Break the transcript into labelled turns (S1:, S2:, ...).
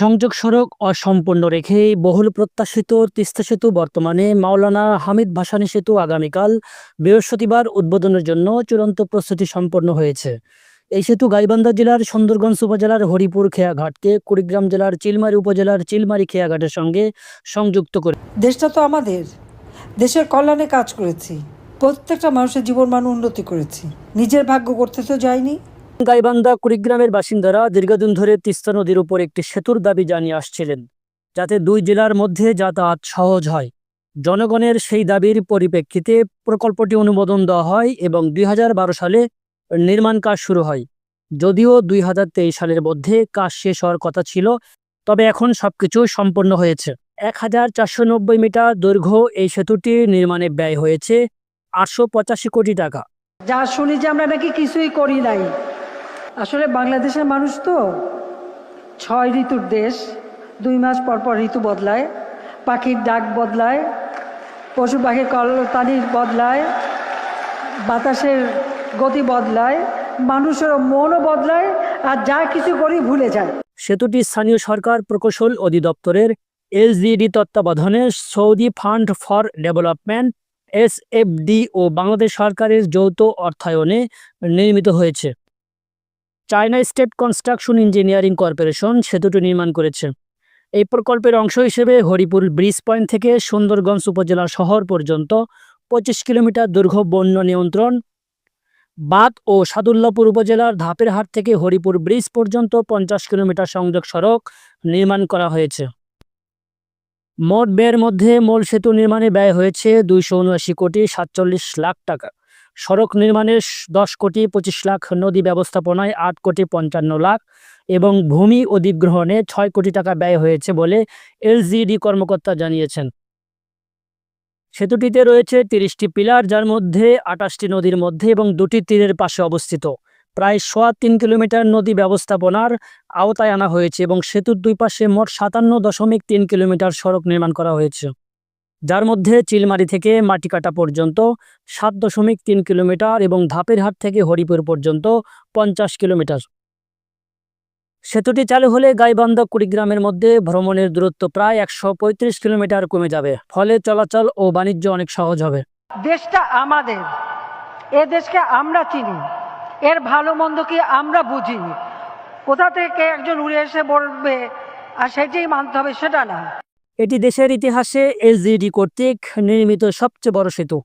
S1: সংযোগ সড়ক অসম্পূর্ণ রেখে বহুল প্রত্যাশিত তিস্তা সেতু বর্তমানে মাওলানা হামিদ ভাসানী সেতু আগামীকাল বৃহস্পতিবার উদ্বোধনের জন্য চূড়ান্ত প্রস্তুতি সম্পন্ন হয়েছে। এই সেতু গাইবান্ধা জেলার সুন্দরগঞ্জ উপজেলার হরিপুর খেয়াঘাটকে কুড়িগ্রাম জেলার চিলমারি উপজেলার চিলমারি খেয়াঘাটের সঙ্গে সংযুক্ত করে
S2: দেশটা তো আমাদের। দেশের কল্যাণে কাজ করেছি। প্রত্যেকটা মানুষের জীবনমান উন্নতি করেছি। নিজের ভাগ্য করতে তো যায়নি
S1: গাইবান্ধা কুড়িগ্রামের বাসিন্দারা দীর্ঘদিন ধরে তিস্তা নদীর উপর একটি সেতুর দাবি জানিয়ে আসছিলেন, যাতে দুই জেলার মধ্যে যাতায়াত সহজ হয়। জনগণের সেই দাবির পরিপ্রেক্ষিতে প্রকল্পটি অনুমোদন দেওয়া হয় এবং দুই হাজার বারো সালে নির্মাণ কাজ শুরু হয়। যদিও দুই হাজার তেইশ সালের মধ্যে কাজ শেষ হওয়ার কথা ছিল, তবে এখন সবকিছু সম্পন্ন হয়েছে। এক হাজার চারশো নব্বই মিটার দৈর্ঘ্য এই সেতুটি নির্মাণে ব্যয় হয়েছে আটশো পঁচাশি কোটি টাকা।
S2: যা শুনি যে আমরা নাকি কিছুই করি নাই। আসলে বাংলাদেশের মানুষ তো ছয় ঋতুর দেশ, দুই মাস পর পর ঋতু বদলায়, পাখির ডাক বদলায়, পশু পাখির কলতানির বদলায়, বাতাসের গতি বদলায়, মানুষের মনও বদলায়, আর যা কিছু করি ভুলে যায়।
S1: সেতুটি স্থানীয় সরকার প্রকৌশল অধিদপ্তরের এসডিডি তত্ত্বাবধানে Saudi fund for development SFD ও বাংলাদেশ সরকারের যৌথ অর্থায়নে নির্মিত হয়েছে। China state construction engineering corporation সেতুটি নির্মাণ করেছে। এই প্রকল্পের অংশ হিসেবে হরিপুর ব্রিজ পয়েন্ট থেকে সুন্দরগঞ্জ উপজেলা শহর পর্যন্ত পঁচিশ কিলোমিটার দৈর্ঘ্য বন্য নিয়ন্ত্রণ বাদ ও সাদুল্লাপুর উপজেলার ধাপের হাট থেকে হরিপুর ব্রিজ পর্যন্ত পঞ্চাশ কিলোমিটার সংযোগ সড়ক নির্মাণ করা হয়েছে। মোট ব্যয়ের মধ্যে মূল সেতু নির্মাণে ব্যয় হয়েছে দুইশো উনআশি কোটি সাতচল্লিশ লাখ টাকা। সড়ক নির্মাণে দশ কোটি পঁচিশ লাখ নদী ব্যবস্থাপনায় আট কোটি পঞ্চান্ন লাখ এবং ভূমি অধিগ্রহণে ছয় কোটি টাকা ব্যয় হয়েছে বলে এলজিডি কর্মকর্তা জানিয়েছেন। সেতুটিতে রয়েছে তিরিশটি পিলার, যার মধ্যে আটাশটি নদীর মধ্যে এবং দুটি তীরের পাশে অবস্থিত। প্রায় সোয়া তিন কিলোমিটার নদী ব্যবস্থাপনার আওতায় আনা হয়েছে এবং সেতুর দুই পাশে মোট সাতান্ন দশমিক তিন কিলোমিটার সড়ক নির্মাণ করা হয়েছে। যার মধ্যে চিলমারি থেকে মাটিকাটা পর্যন্ত সাত দশমিক তিন কিলোমিটার এবং ধাপের হাট থেকে হরিপুর পর্যন্ত পঞ্চাশ কিলোমিটার। সেতুটি চালু হলে গাইবান্ধা কুড়িগ্রামের মধ্যে ভ্রমণের দূরত্ব প্রায় একশো পঁয়ত্রিশ কিলোমিটার কমে যাবে, ফলে চলাচল ও বাণিজ্য অনেক সহজ হবে।
S2: দেশটা আমাদের, এ দেশকে আমরা চিনি, এর ভালো মন্দ কি আমরা বুঝি কোথা থেকে একজন উড়ে এসে বলবে, আর সেটাই মানতে হবে, সেটা না।
S1: এটি দেশের ইতিহাসে এলজিডি কর্তৃক নির্মিত সবচেয়ে বড় সেতু।